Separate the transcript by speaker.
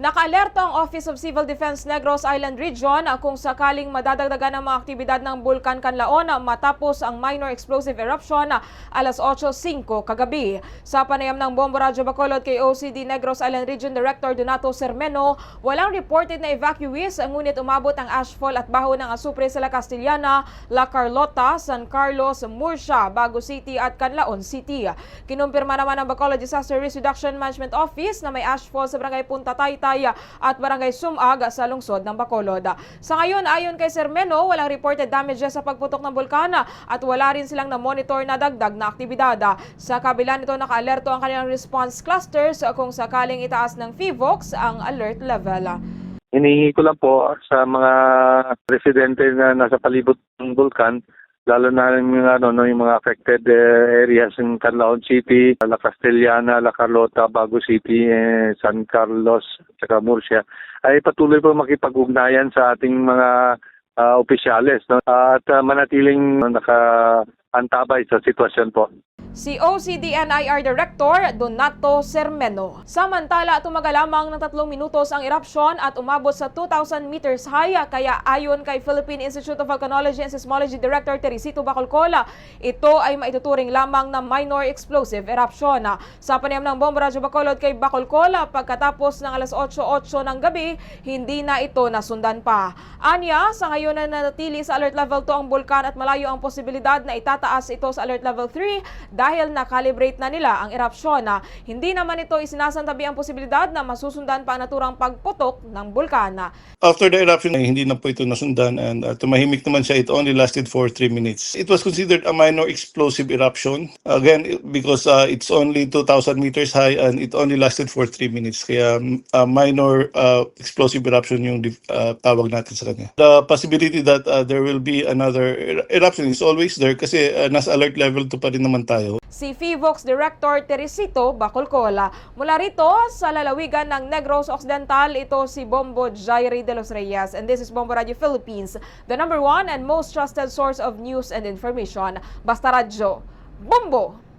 Speaker 1: Nakaalerto ang Office of Civil Defense Negros Island Region kung sakaling madadagdagan ang mga aktibidad ng Bulkan Kanlaon matapos ang minor explosive eruption alas 8.05 kagabi. Sa panayam ng Bombo Radyo Bacolod kay OCD Negros Island Region Director Donato Sermeno, walang reported na evacuees ngunit umabot ang ashfall at baho ng asupre sa La Castellana, La Carlota, San Carlos, Murcia, Bago City at Canlaon City. Kinumpirma naman ng Bacolod Disaster Risk Reduction Management Office na may ashfall sa Barangay Punta Taytay at Barangay Sumag sa lungsod ng Bacolod. Sa ngayon, ayon kay Sermeno, walang reported damages sa pagputok ng bulkana at wala rin silang na-monitor na dagdag na aktibidad. Sa kabila nito, nakaalerto ang kanilang response clusters kung sakaling itaas ng FIVOX ang alert level.
Speaker 2: Hinihingi ko lang po sa mga residente na nasa palibot ng bulkan, lalo na yung, ano, no, yung mga affected eh, areas in Canlaon City, La Castellana, La Carlota, Bago City, eh, San Carlos, at Murcia, ay patuloy po makipag-ugnayan sa ating mga ah, opisyales no? at ah, manatiling naka-antabay sa sitwasyon po.
Speaker 1: Si OCDNIR Director Donato Sermeno. Samantala, tumagal lamang ng tatlong minutos ang eruption at umabot sa 2,000 meters high. Kaya ayon kay Philippine Institute of Volcanology and Seismology Director Teresito Bacolcola, ito ay maituturing lamang na minor explosive eruption. Sa panayam ng Bomba Radyo Bacolod kay Bacolcola, pagkatapos ng alas 8.08 ng gabi, hindi na ito nasundan pa. Anya, sa ngayon na nanatili sa alert level 2 ang bulkan at malayo ang posibilidad na itataas ito sa alert level 3 dahil na-calibrate na nila ang erupsyon na hindi naman ito isinasantabi ang posibilidad na masusundan pa ang naturang pagputok ng bulkan.
Speaker 3: After the eruption, hindi na po ito nasundan and uh, tumahimik naman siya. It only lasted for 3 minutes. It was considered a minor explosive eruption. Again, because uh, it's only 2,000 meters high and it only lasted for 3 minutes. Kaya a minor uh, explosive eruption yung uh, tawag natin sa kanya. The possibility that uh, there will be another er- eruption is always there kasi uh, nasa alert level 2 pa rin naman tayo.
Speaker 1: Si FIVOX Director Teresito Bacolcola. Mula rito sa lalawigan ng Negros Occidental, ito si Bombo Jairi de los Reyes. And this is Bombo Radio Philippines, the number one and most trusted source of news and information. Basta Radyo. Bombo!